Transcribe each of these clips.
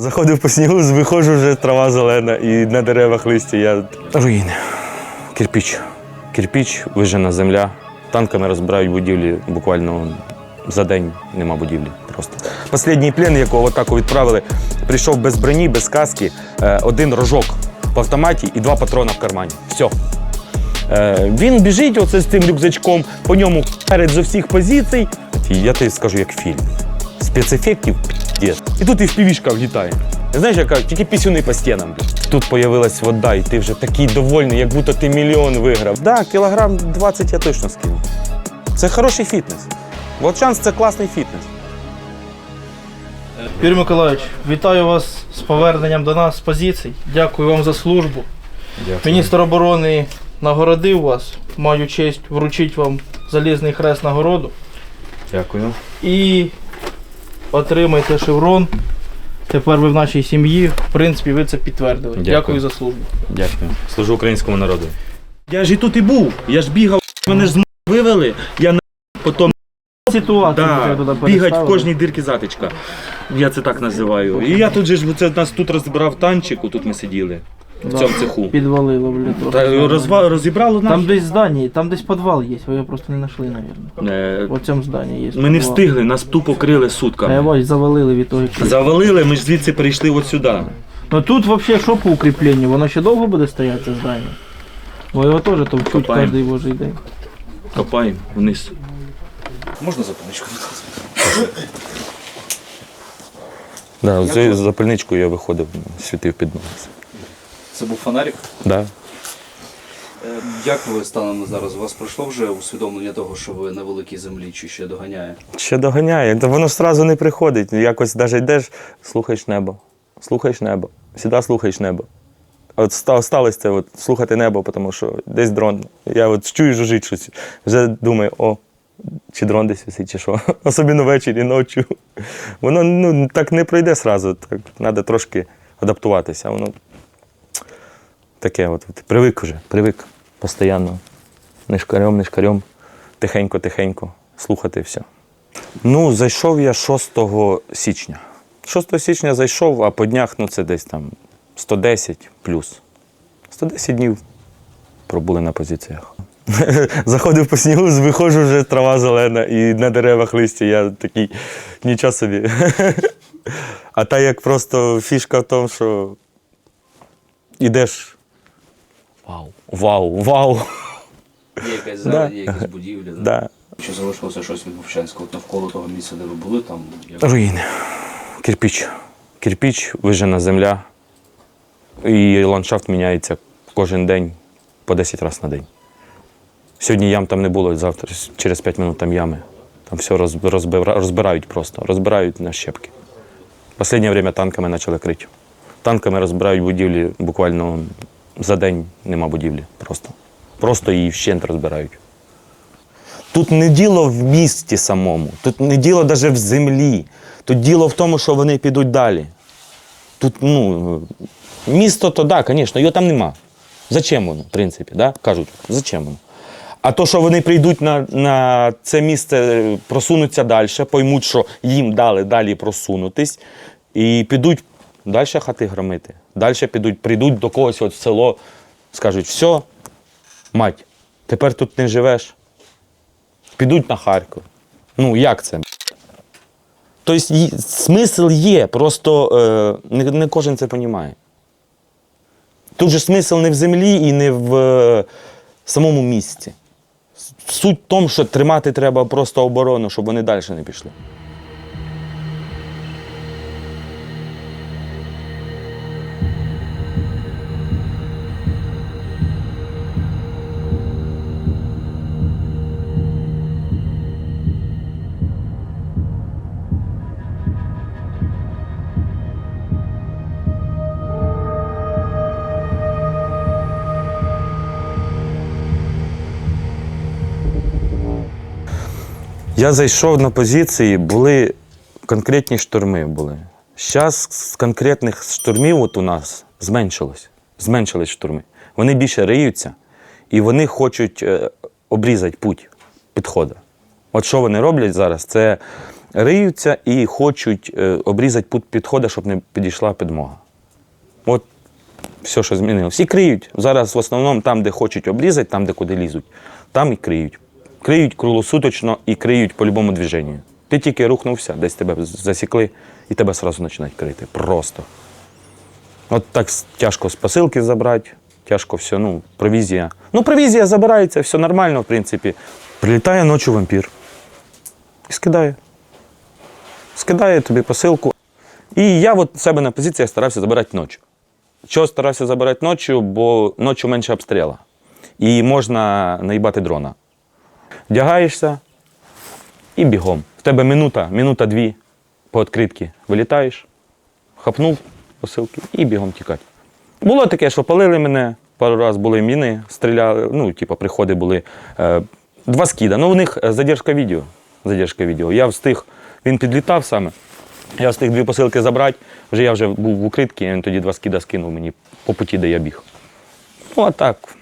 Заходив по снігу, виходжу, вже трава зелена і на деревах листя. Я... Руїни. Кирпіч. Кирпіч, вижена земля. Танками розбирають будівлі буквально за день нема будівлі. Просто. Останній плен, якого отак відправили, прийшов без броні, без каски, е, один рожок в автоматі і два патрона в кармані. Все. Він біжить оце з цим рюкзачком, по ньому перед з усіх позицій. Я тобі скажу, як фільм. Спецефектів піздець. І тут і впівішка влітає. Знаєш, яка тільки пісюни по стінам. Тут появилась вода, і ти вже такий довольний, як будто ти мільйон виграв. Так, да, кілограм 20 я точно скину. Це хороший фітнес. Волчанс це класний фітнес. Юрій Миколаївич, вітаю вас з поверненням до нас з позицій. Дякую вам за службу. Міністр оборони нагородив вас. Маю честь вручити вам залізний хрест нагороду. Дякую. І отримайте шеврон. Тепер ви в нашій сім'ї. В принципі, ви це підтвердили. Дякую. Дякую за службу. Дякую. Служу українському народу. Я ж і тут і був. Я ж бігав, мене ж з м- вивели, я на потім Ситуацію да, туди бігать в переставили. кожній дирці затичка. Я це так називаю. І я тут же ж це нас тут розбирав танчик, тут ми сиділи. В цьому цеху. Підвалило. Та трохи. розва... розібрало Там наш. десь здання, там десь підвал є, ви його просто не знайшли, мабуть. Е, В цьому зданні є. Ми не підвал. встигли, нас тупо крили Та я сутками. бачу, завалили від того. що- Завалили, ми ж звідси перейшли от сюди. Ну тут взагалі що по укріпленню? Воно ще довго буде стояти це здання? Бо його теж товчуть Копаємо. кожен божий день. Копаємо вниз. Можна запомничку? Да, з запальничкою я виходив, світив під ноги. Це був фонарик. Да. Е, Як ви станом зараз? У вас пройшло вже усвідомлення того, що ви на великій землі чи ще доганяє? Ще доганяє. Та воно ж одразу не приходить. Якось навіть йдеш, слухаєш небо, слухаєш небо, завжди слухаєш небо. От сталося це от, слухати небо, тому що десь дрон. Я от чую жужить щось. Вже думаю, о, чи дрон десь висить, чи що. Особливо ввечері, ночі. Воно ну, так не пройде. Так, треба трошки адаптуватися. Воно таке, от, от привик вже, привик постійно. Не шкарем, не шкарем, тихенько-тихенько слухати все. Ну, зайшов я 6 січня. 6 січня зайшов, а по днях ну, це десь там 110 плюс. 110 днів пробули на позиціях. Заходив по снігу, виходжу, вже трава зелена і на деревах листя. Я такий нічого собі. А та як просто фішка в тому, що йдеш. Вау, вау, вау. Є якась Да. зелень, є якісь будівлі. да? Да. Чи залишилося щось від Вовчанського навколо того місця, де ви були? Там як... Руїни. Кирпіч. Кирпіч, вижена земля. І ландшафт міняється кожен день по 10 разів на день. Сьогодні ям там не було, завтра через 5 минут там ями. Там все розбирають просто, розбирають на щепки. Останнє время танками почали крити. Танками розбирають будівлі буквально за день нема будівлі. Просто. Просто її вщент розбирають. Тут не діло в місті самому, тут не діло навіть в землі. Тут діло в тому, що вони підуть далі. Тут, ну, місто то да, звісно, його там нема. Зачем воно, в принципі, да? кажуть, зачем воно? А то, що вони прийдуть на, на це місце, просунуться далі, поймуть, що їм дали далі просунутись, і підуть далі хати громити. Далі підуть, прийдуть до когось от в село, скажуть, все, мать, тепер тут не живеш підуть на Харків. Ну, як це? Тобто смисл є, просто е, не, не кожен це розуміє. Тут же смисл не в землі і не в е, самому місці. Суть в тому, що тримати треба просто оборону, щоб вони далі не пішли. Я зайшов на позиції, були конкретні штурми були. Зараз з конкретних штурмів от у нас зменшилось. Зменшились штурми. Вони більше риються і вони хочуть е, обрізати путь підходу. От що вони роблять зараз? Це риються і хочуть е, обрізати путь підходу, щоб не підійшла підмога. От все, що змінилось. І криють. Зараз в основному там, де хочуть обрізати, там, де куди лізуть, там і криють. Криють круглосуточно і криють по любому движенню. Ти тільки рухнувся, десь тебе засікли, і тебе одразу починають крити. Просто. От так тяжко з посилки забрати, тяжко все, ну, провізія. Ну, провізія забирається, все нормально, в принципі. Прилітає ночі вампір і скидає. Скидає тобі посилку. І я от себе на позиціях старався забирати ночі. Чого старався забирати ночі, бо ночі менше обстріла. І можна наїбати дрона. Вдягаєшся і бігом. В тебе минута, минута-дві по відкритки вилітаєш, хапнув посилки і бігом тікати. Було таке, що палили мене, пару разів були міни, стріляли, ну, типу, приходи були. Е, два скіда. Ну, у них е, задержка відео. Задержка відео. Я встиг, він підлітав саме. Я встиг дві посилки забрати, вже я вже був в укритці, він тоді два скида скинув мені по путі, де я біг. Ну, а так.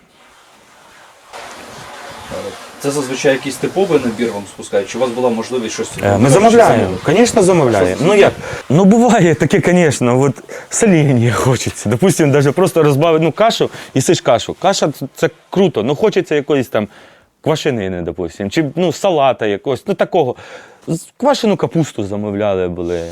Це зазвичай якийсь типовий набір вам спускають, чи у вас була можливість щось Е, Ми замовляємо, звісно, замовляємо. Ну як? Ну буває таке, звісно, от соління хочеться. Допустимо, навіть просто розбавити ну, кашу, сиш кашу. Каша це- це круто, ну хочеться якоїсь там квашенини, допустимо, чи ну, салата якогось, ну такого. Квашену капусту замовляли були.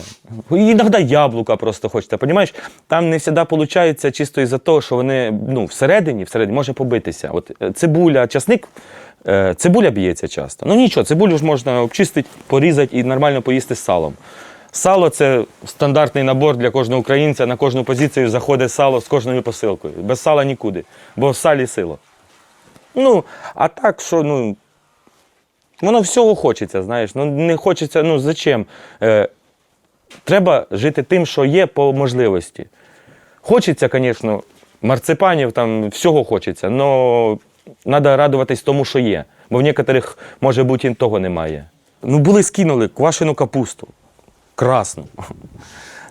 Іноді яблука просто хочеться. Понімаєш? Там не завжди виходить чисто із-за того, що вони ну, всередині, всередині може побитися. От е, цибуля, часник, е, цибуля б'ється часто. Ну нічого, цибулю ж можна обчистити, порізати і нормально поїсти з салом. Сало це стандартний набор для кожного українця. На кожну позицію заходить сало з кожною посилкою. Без сала нікуди, бо в салі сила. Ну, а так, що, ну, воно всього хочеться, знаєш. Ну, не хочеться, ну зачем? Е, треба жити тим, що є по можливості. Хочеться, звісно, марципанів, там всього хочеться, але треба радуватись тому, що є. Бо в некоторих, може бути, і того немає. Ну, були скинули квашену капусту. Красну.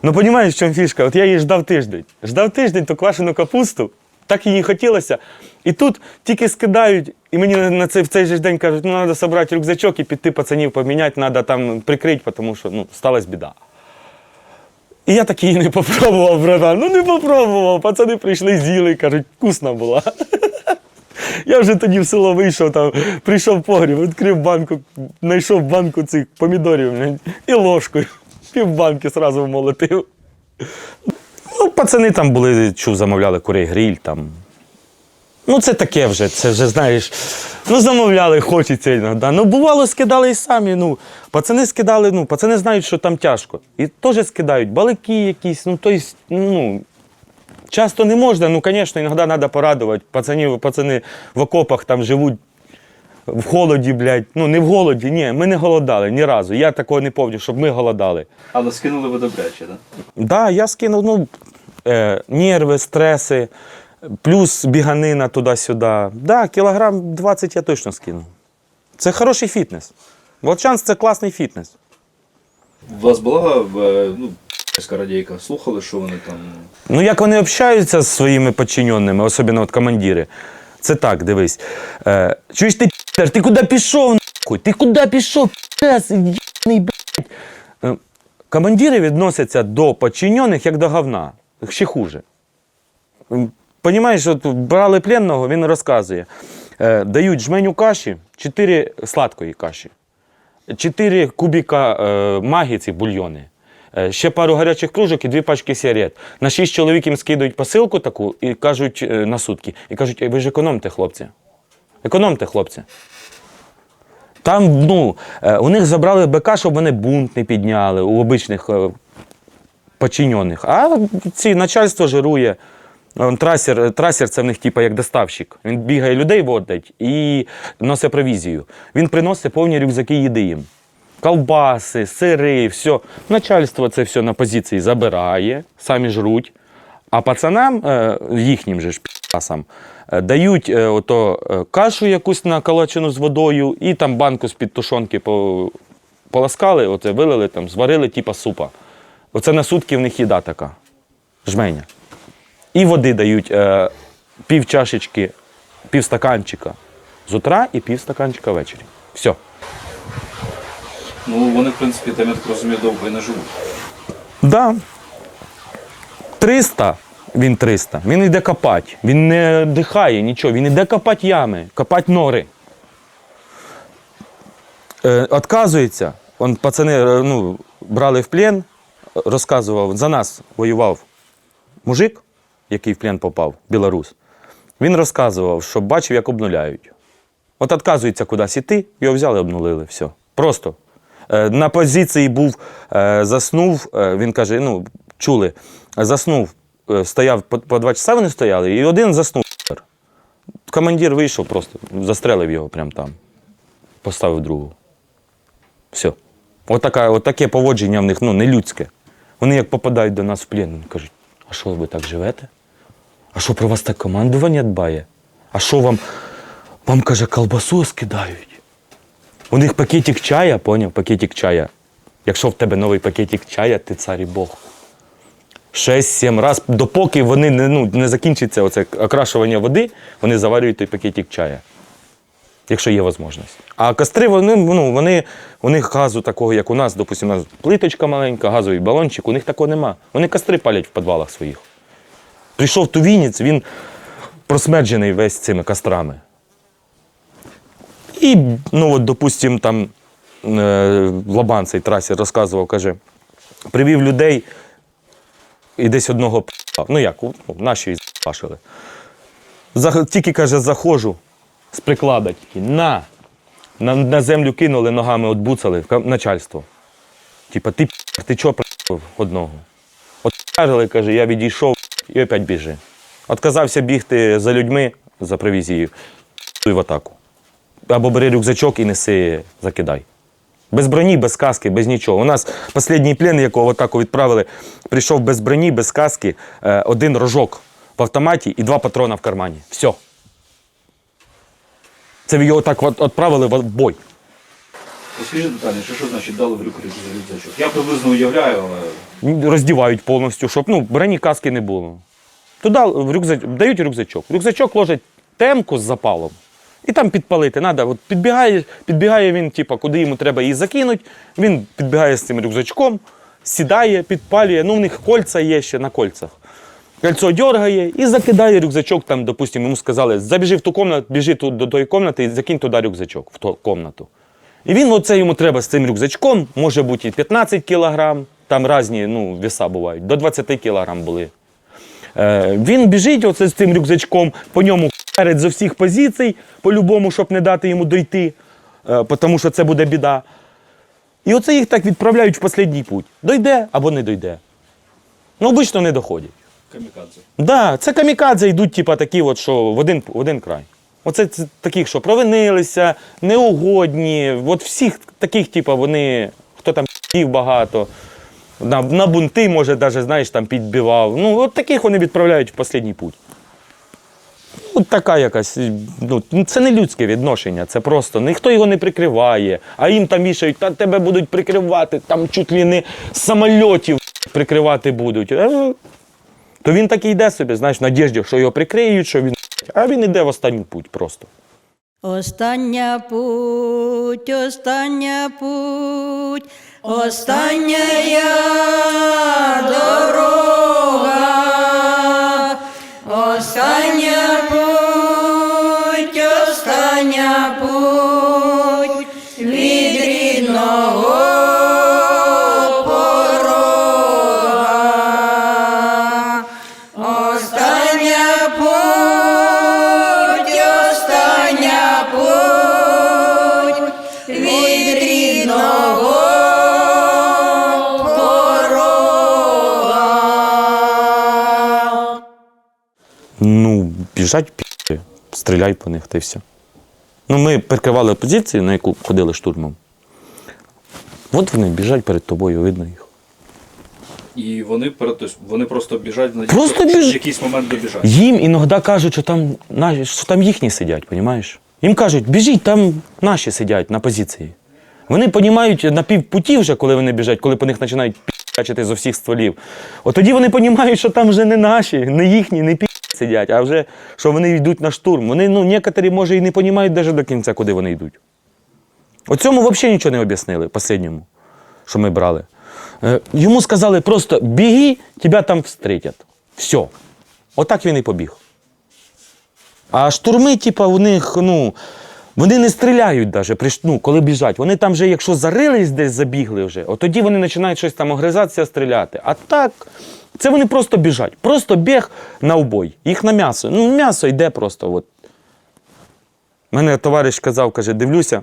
Ну, розумієш, в чому фішка? От я її ждав тиждень. Ждав тиждень ту квашену капусту, так їй хотілося. І тут тільки скидають, і мені на- цей, в цей же день кажуть, ну треба зібрати рюкзачок і піти пацанів поміняти, треба там прикрити, тому що ну, сталася біда. І я так її не попробував, братан. Ну не попробував. Пацани прийшли, з'їли, кажуть, вкусна була. Я вже тоді в село вийшов, там, прийшов в погріб, відкрив банку, знайшов банку цих помідорів і ложкою. Пів банки одразу вмолотив. Ну, пацани там були, чув, замовляли курей гриль там. Ну, це таке вже, це вже, знаєш, ну замовляли, хочеться іноді. Ну, бувало, скидали і самі. Ну, пацани скидали, ну, пацани знають, що там тяжко. І теж скидають балики якісь, ну, тобто, ну, часто не можна, ну, звісно, іноді треба порадувати. Пацанів, пацани в окопах там живуть в холоді, блядь. Ну, не в голоді, ні, ми не голодали ні разу. Я такого не пам'ятаю, щоб ми голодали. Але скинули ви добряче, так? Да? Да, я скинув ну, е, нерви, стреси, плюс біганина туди-сюди. Да, кілограм 20 я точно скинув. Це хороший фітнес. Волчанськ це класний фітнес. У вас була е, ну, радійка, слухали, що вони там. Ну, як вони общаються з своїми підчиненими, особливо от командири. Це так, дивись. Е, чуєш ти пі***р, ти куди пішов, нахуй? Ти куди пішов, єбаний, блядь. Е, командири відносяться до підчинених як до говна. Ще хуже. М, Понімаєш, от брали пленного, він розказує. Е, дають жменю каші, 4 сладкої каші. 4 кубіка е, маги, ці бульйони. Е, Ще пару гарячих кружок і дві пачки сигарет. На шість чоловік їм скидують посилку таку і кажуть на сутки. І кажуть, ви ж економте, хлопці. Економте, хлопці. Там, ну, у них забрали БК, щоб вони бунт не підняли у обичних подчинених. А ці начальство жирує. Трасер, трасер це в них типу, як доставщик. Він бігає людей водить і носить провізію. Він приносить повні рюкзаки їди їм. Колбаси, сири, все. Начальство це все на позиції забирає, самі жруть. А пацанам, е, їхнім же ж пасам, дають е, ото, е, кашу якусь наколочену з водою і там банку з-під тушонки по, поласкали, оце вилили, там, зварили, типа супа. Оце на сутки в них їда така. Жменя. І води дають е, пів чашечки, пів стаканчика з утра і пів стаканчика ввечері. Все. Ну, вони, в принципі, там, я так розумію, довго і не живуть. Да. 300, він 300. Він йде копати. Він не дихає нічого. Він йде копати ями, копати нори. Е, отказується. Он, пацани е, ну, брали в плен, розказував, за нас воював мужик, який в плен попав, білорус. Він розказував, що бачив, як обнуляють. От відказується кудись іти, його взяли, обнулили. Все. Просто. Е, На позиції був, е, заснув, е, він каже, ну, чули, заснув, стояв по, два часа вони стояли, і один заснув. Командир вийшов просто, застрелив його прямо там. Поставив другого. Все. От, от поводження в них ну, не людське. Вони як попадають до нас в плен, кажуть, а що ви так живете? А що про вас так командування дбає? А що вам, вам каже, колбасу скидають? У них пакетик чая, поняв, пакетик чая. Якщо в тебе новий пакетик чая, ти цар і Бог. 6-7 раз, допоки вони не, ну, не закінчиться оце окрашування води, вони заварюють той пакетик чая. Якщо є можливість. А костри, вони, ну, вони, у них газу такого, як у нас, допустимо, у нас плиточка маленька, газовий балончик, у них такого нема. Вони костри палять в підвалах своїх. Прийшов тувінець, він просмеджений весь цими кострами. І, ну от, допустим, там е, Лабан цей трасі розказував, каже, привів людей і десь одного. Ну як, наші пашили. Тільки, каже, заходжу з приклада тільки, на. на. На землю кинули, ногами отбуцали, начальство. Типа, ти ти чого прийшов одного? От п***ли, каже, я відійшов і опять біжи. Отказався бігти за людьми, за провізією, в атаку. Або бери рюкзачок і неси, закидай. Без броні, без каски, без нічого. У нас останній плен, якого в атаку відправили, прийшов без броні, без каски, е, один рожок в автоматі і два патрона в кармані. Все. Це його так от відправили в бой. Розкажіть детальніше, що що значить дали в рюкзачок? Я приблизно уявляю, але Роздівають повністю, щоб ну, броні каски не було. Туди в рюкзач... дають рюкзачок. Рюкзачок ложать темку з запалом. І там підпалити. Надо. От підбігає, підбігає він, типу, куди йому треба її закинути. Він підбігає з цим рюкзачком, сідає, підпалює. Ну, в них кольця є ще на кольцях. Кольцо дергає і закидає рюкзачок. Там, допустимо, йому сказали, забіжи в ту кімнату, біжи тут до тої кімнати і закинь туди рюкзачок в ту кімнату. І він оце йому треба з цим рюкзачком, може бути і 15 кілограм, там різні ну, веса бувають, до 20 кілограм були. Е, він біжить оце з цим рюкзачком, по ньому перед з усіх позицій, по-любому, щоб не дати йому дойти, е, тому що це буде біда. І оце їх так відправляють в останній путь. Дойде або не дойде. Ну, обично не доходять. Камікадзе. Да, це камікадзе йдуть, типа, такі, от, що в один, в один край. Оце це таких, що провинилися, неугодні. От всіх таких, типа, вони, хто там їв багато, на, на бунти, може, навіть, знаєш, там підбивав. Ну, от таких вони відправляють в останній путь. От така якась, ну, це не людське відношення, це просто ніхто його не прикриває, а їм там вішають, та тебе будуть прикривати, там чуть ли не самольотів прикривати будуть. То він так і йде собі, знаєш, в надіжді, що його прикриють, що він. А він йде в останній путь просто. Остання путь, остання путь, остання дорога, остання путь, остання путь стріляй по них та й все. Ну, ми прикривали позицію, на яку ходили штурмом. От вони біжать перед тобою, видно їх. І вони перед вони просто біжать на Просто біж- в якийсь момент добіжать. Їм іноді кажуть, що там, наші- що там їхні сидять, розумієш? Їм кажуть, біжіть, там наші сидять на позиції. Вони розуміють на півпуті вже, коли вони біжать, коли по них починають п'ячити з усіх стволів. От тоді вони розуміють, що там вже не наші, не їхні, не пі сидять, а вже що вони йдуть на штурм. Вони, ну, некоторі, може, і не розуміють навіть до кінця, куди вони йдуть. Оцьому взагалі нічого не об'яснили, останньому, що ми брали. Е, Йому сказали просто біги, тебе там встретять. Все. Отак він і побіг. А штурми, типа, у них, ну, вони не стріляють ш- ну, коли біжать. Вони там вже, якщо зарились десь, забігли вже, от тоді вони починають щось там огризатися, стріляти. А так, це вони просто біжать. Просто біг на убой. Їх на м'ясо. Ну, м'ясо йде просто. От. Мене товариш казав, каже, дивлюся,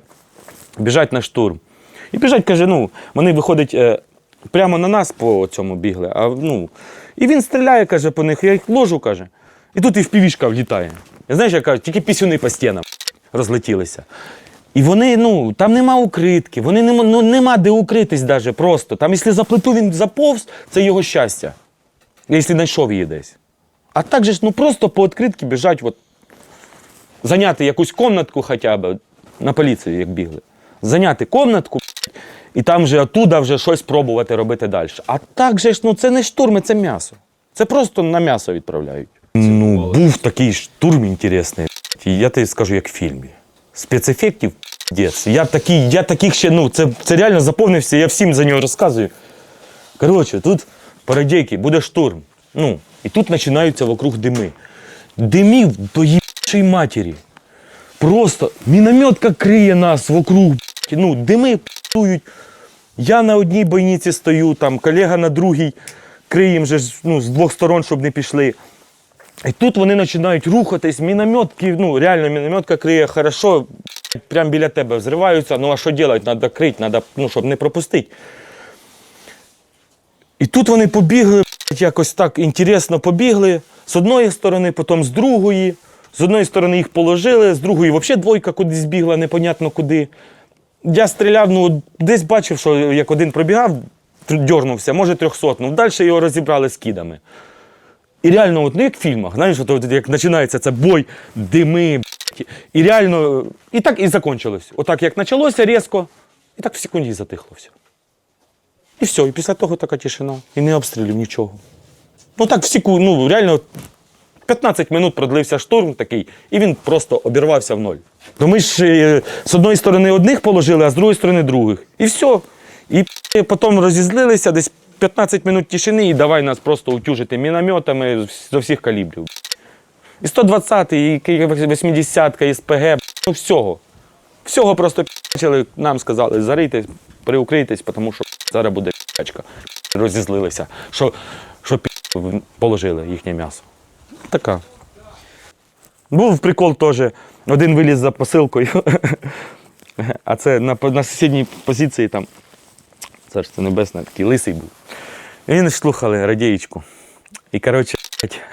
біжать на штурм. І біжать, каже, ну, вони виходять е, прямо на нас по цьому бігли. А, ну, і він стріляє, каже, по них, я їх ложу, каже. І тут і впівішка влітає. І знаєш, як кажуть, тільки пісюни по стінам розлетілися. І вони, ну, там нема укритки, вони нема, ну, нема де укритись даже просто. Там, якщо за плиту він заповз, це його щастя. Якщо знайшов її десь. А так же ж, ну просто по відкритки біжать, от, зайняти якусь комнатку хоча б, на поліцію, як бігли. Зайняти комнатку, і там вже оттуда вже щось пробувати робити далі. А так же ж, ну це не штурми, це м'ясо. Це просто на м'ясо відправляють. Ну, був такий штурм інтересний. Я тобі скажу, як в фільмі. Спецефектів. Я такий, я таких ще, ну, це, це реально заповнився, я всім за нього розказую. Коротше, тут по радійки буде штурм. Ну, і тут починаються вокруг дими. Димів до їбачої матері. Просто мінометка криє нас вокруг. Ну, дими птують. Я на одній бойниці стою, там колега на другій криє їм же ну, з двох сторон, щоб не пішли. І тут вони починають рухатись, мінометки, ну реально мінометка криє хорошо, прямо біля тебе взриваються. Ну а що робити? Треба крити, треба, ну, щоб не пропустити. І тут вони побігли, якось так інтересно побігли. З одної сторони, потім з другої. З одної сторони їх положили, з другої взагалі двойка кудись бігла, непонятно куди. Я стріляв, ну десь бачив, що як один пробігав, дьорнувся, може трьохсот, ну далі його розібрали з кідами. І реально, от, ну як в фільмах, знаєш, от, як починається це бой, дими, б***ь, і реально, і так і закінчилось. Отак як почалося різко, і так в секунді затихло все. І все, і після того така тишина. І не обстрілів нічого. Ну так в секунду, ну реально 15 минут продлився штурм такий, і він просто обірвався в ноль. То ми ж е, з одної сторони одних положили, а з другої сторони других. І все. І потім розізлилися, десь 15 минут тишини, і давай нас просто утюжити мінометами з усіх калібрів. І 120, і 80, і СПГ, ну всього. Всього просто почали, нам сказали, зарийтесь, приукрийтесь, тому що зараз буде п'ячка. Розізлилися, що, що положили їхнє м'ясо. Така. Був прикол теж. Один виліз за посилкою, а це на, на сусідній позиції там, царство небесне, такий лисий був. І він слухали радієчку. І коротше,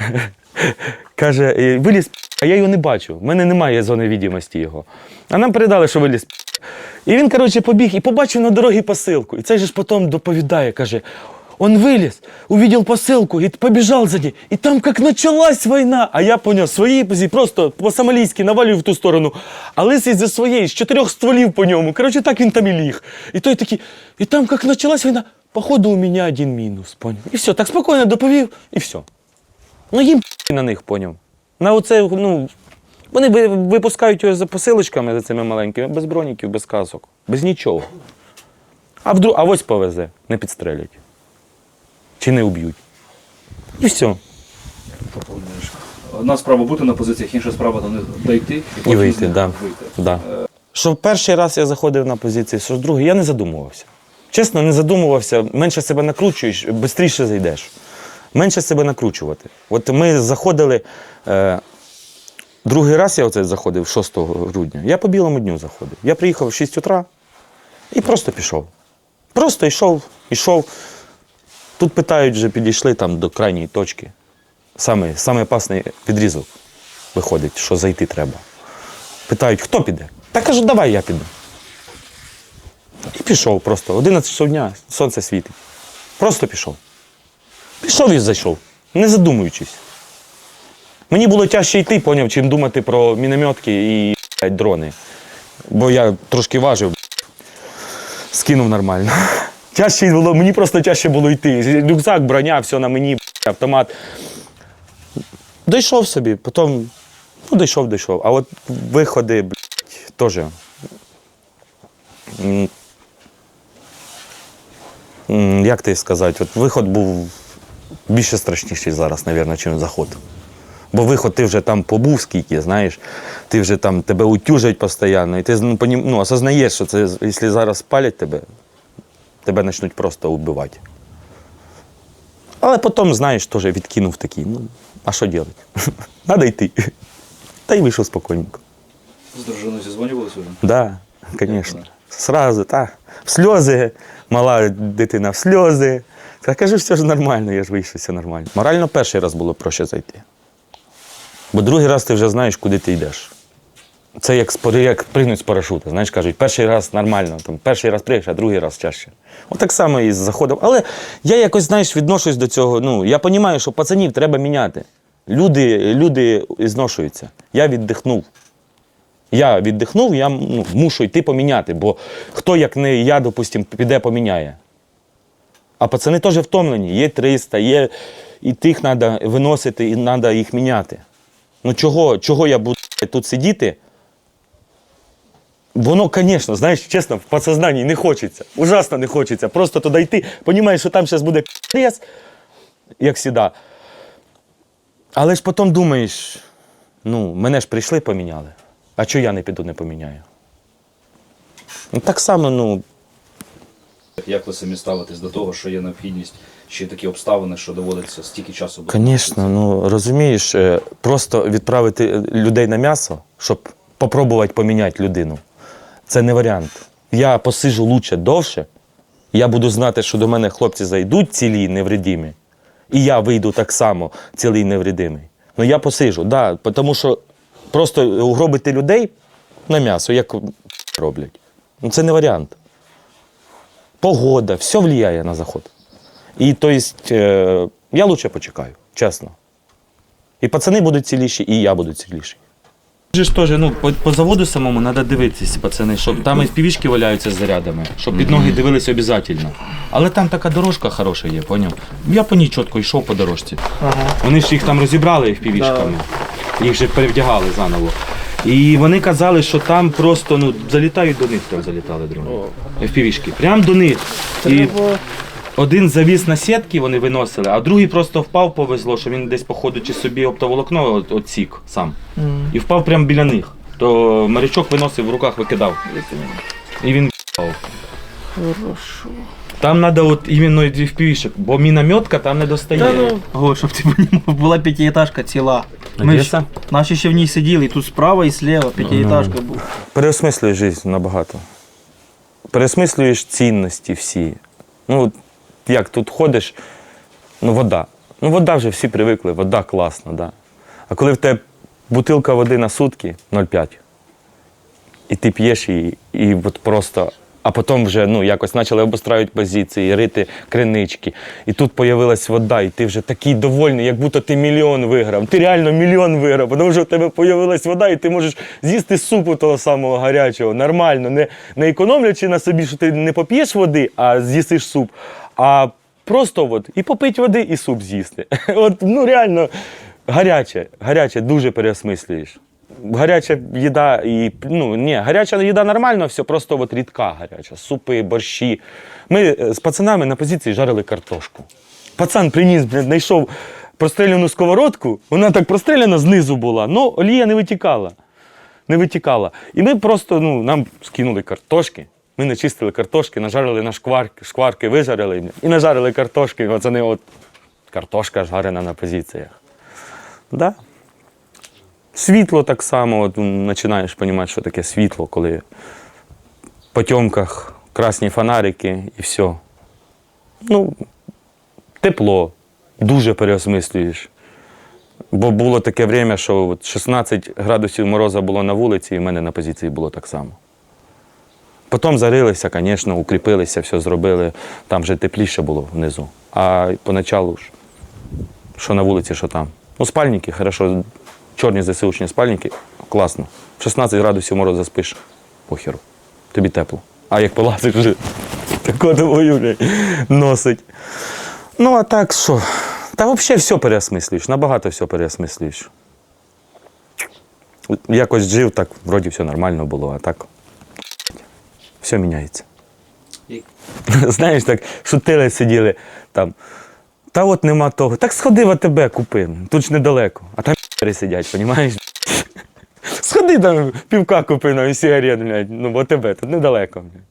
каже, «Е, виліз, а я його не бачу. В мене немає зони відомості його. А нам передали, що виліз. І він, коротше, побіг і побачив на дорогі посилку. І цей же ж потім доповідає, каже: он вылез, увидел посылку и побежал за ней. И там как началась война. А я понял, своєї позі просто по-сомалійськи навалюю в ту сторону. А лисий зі своєї, з чотирьох стволів по ньому. Коротше, так він там і ліг. І той такий, і там как началась война, походу у мене один мінус, поняв. І все, так спокійно доповів, і все. Ну їм на них, поняв. На оце, ну, вони випускають його за посилочками за цими маленькими, без броніків, без касок, без нічого. А, вдру... а ось повезе, не підстрелять. Чи не вб'ють. І все. Одна справа бути на позиціях, інша справа до них дойти і, з вийти, да. вийти. Да. Що перший раз я заходив на позиції, що другий, я не задумувався. Чесно, не задумувався, менше себе накручуєш, швидше зайдеш. Менше себе накручувати. От ми заходили. Е, другий раз я оце заходив 6 грудня. Я по білому дню заходив. Я приїхав в 6 утра і просто пішов. Просто йшов, йшов. Тут питають, вже підійшли там до крайньої точки. Саме, саме опасний підрізок виходить, що зайти треба. Питають, хто піде? Та кажу, давай я піду. І пішов просто. 11 часов дня, сонце світить. Просто пішов. Пішов і зайшов, не задумуючись. Мені було тяжче йти, поняв, чим думати про мінометки і дрони. Бо я трошки важив, скинув нормально. Тяжче було, мені просто тяжче було йти. Рюкзак, броня, все на мені, автомат. Дійшов собі, потім, ну, дійшов, дійшов. А от виходи, блядь, теж. як ти сказати, от виход був більше страшніший зараз, мабуть, ніж заход. Бо виход ти вже там побув скільки, знаєш, ти вже там тебе утюжать постійно, і ти ну, ну, осознаєш, що це, якщо зараз спалять тебе, тебе почнуть просто вбивати. Але потім, знаєш, теж відкинув такий, ну, а що робити? Надо йти. Та й вийшов спокійненько. З дружиною зізвонювали сьогодні? Да, звісно. Сразу, так. В сльози, мала дитина в сльози. Та кажу, все ж нормально, я ж вийшов, все нормально. Морально перший раз було проще зайти. Бо другий раз ти вже знаєш, куди ти йдеш. Це як, як пригнуть з парашута. Знаєш, кажуть, перший раз нормально, там, перший раз приїхав, а другий раз чаще. Отак само і з заходом. Але я якось, знаєш, відношусь до цього. Ну, я розумію, що пацанів треба міняти. Люди, люди зношуються. Я віддихнув. Я віддихнув, я ну, мушу йти поміняти, бо хто, як не я, допустим, піде поміняє. А пацани теж втомлені, є 300, є і тих треба виносити, і треба їх міняти. Ну чого, чого я буду тут сидіти? Воно, звісно, знаєш, чесно, в подсознанні не хочеться. Ужасно не хочеться. Просто туди йти, розумієш, що там зараз буде п'єс, як завжди. Але ж потім думаєш, ну, мене ж прийшли, поміняли. А чого я не піду, не поміняю? Ну, так само, ну, Як ви самі ставитесь до того, що є необхідність, ще такі обставини, що доводиться стільки часу? Звісно, ну розумієш, е, просто відправити е, людей на м'ясо, щоб попробувати поміняти людину. Це не варіант. Я посижу лучше довше, я буду знати, що до мене хлопці зайдуть цілі, невредимі, і я вийду так само цілий невредимий. Ну я посижу, да, тому що просто угробити людей на м'ясо, як роблять. Ну це не варіант. Погода, все впливає на заход. І то есть, е, я лучше почекаю, чесно. І пацани будуть ціліші, і я буду ціліший. Же ж теж, ну, по, по заводу самому треба дивитися, пацани, щоб там і півішки валяються з зарядами, щоб під ноги дивилися обов'язково. Але там така дорожка хороша є, поняв? Я по ній чітко йшов по дорожці. Ага. Вони ж їх там розібрали півішками, їх же перевдягали заново. І вони казали, що там просто ну, залітають до них, там залітали дрони. FPV-шки. Прям до них. І Треба один завіс на сітки, вони виносили, а другий просто впав, повезло, що він десь, походу, чи собі оптоволокно от- отсік сам. І впав прямо біля них. То морячок виносив в руках, викидав. І він впав. Хорошо. Там треба от іменно впівішок, бо мінометка там не достає. Та ну, Го, щоб ти понімав, була п'ятиэтажка ціла. Ми ж, Одеса? наші ще в ній сиділи, і тут справа і слева п'ятиэтажка була. Переосмислюєш життя набагато. Переосмислюєш цінності всі. Ну, от як тут ходиш, ну вода. Ну, вода вже всі привикли, вода класна, да. А коли в тебе бутилка води на сутки 0,5, і ти п'єш її, і от просто. А потім вже ну, якось почали обустраювати позиції, рити кринички. І тут з'явилась вода, і ти вже такий довольний, як будто ти мільйон виграв. Ти реально мільйон виграв, тому що в тебе з'явилась вода, і ти можеш з'їсти супу того самого гарячого, нормально, не, не економлячи на собі, що ти не поп'єш води, а з'їсиш суп. А просто от, і попити води, і суп з'їсти. От, ну реально гаряче, гаряче, дуже переосмислюєш. Гаряча їда і ну ні, гаряча їда нормально, все просто от рідка гаряча, супи, борщі. Ми е, з пацанами на позиції жарили картошку. Пацан приніс, знайшов простреляну сковородку, вона так простреляна знизу була, але олія не витікала. Не витікала. І ми просто ну, нам скинули картошки. Ми начистили картошки, нажарили на шкварки, шкварки вижарили і нажарили картошки. Оце от картошка жарена на позиціях. Да. Світло так само, от, починаєш розуміти, що таке світло, коли в потьомках красні фонарики і все. Ну, тепло, дуже переосмислюєш. Бо було таке время, що 16 градусів мороза було на вулиці, і в мене на позиції було так само. Потім зарилися, звісно, укріпилися, все зробили. Там вже тепліше було внизу. А поначалу ж, що на вулиці, що там. Ну, спальники, хорошо, чорні ЗСУшні спальники, класно. 16 градусів мороза спиш, похеру. Тобі тепло. А як полазиш вже, тако носить. Ну, а так що? Та взагалі все переосмислюєш, набагато все переосмислюєш. Якось жив, так вроді все нормально було, а так. Все міняється. Як- Знаєш, так шутили, сиділи там. Та от нема того. Так сходи в АТБ купи. Тут ж недалеко. А там сидять, розумієш? Сходи там півка купи на сигарет, блядь. Ну, в АТБ, тут недалеко. Блядь.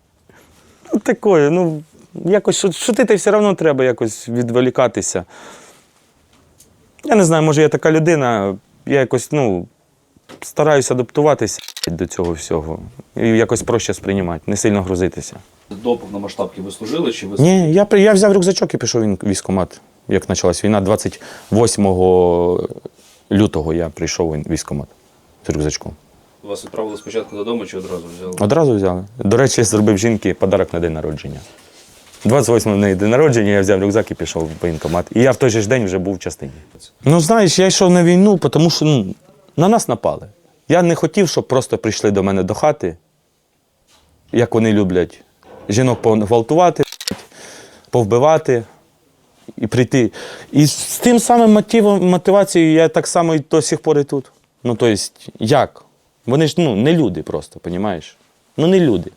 Ну, такое, ну, якось шутити все одно треба якось відволікатися. Я не знаю, може я така людина, я якось, ну, стараюся адаптуватися до цього всього. І якось проще сприймати, не сильно грузитися. До повномасштабки ви служили чи ви Ні, я, я взяв рюкзачок і пішов в військкомат, як почалась війна. 28 лютого я прийшов в військкомат з рюкзачком. вас відправили спочатку додому чи одразу взяли? Одразу взяли. До речі, я зробив жінки подарок на день народження. 28 в неї день народження, я взяв рюкзак і пішов в воєнкомат. І я в той же ж день вже був в частині. Ну, знаєш, я йшов на війну, тому що ну, на нас напали. Я не хотів, щоб просто прийшли до мене до хати, як вони люблять, жінок погвалтувати, повбивати і прийти. І з тим самим мотивом, мотивацією я так само і до сих пор і тут. Ну, тобто, як? Вони ж ну, не люди просто, розумієш? Ну, не люди.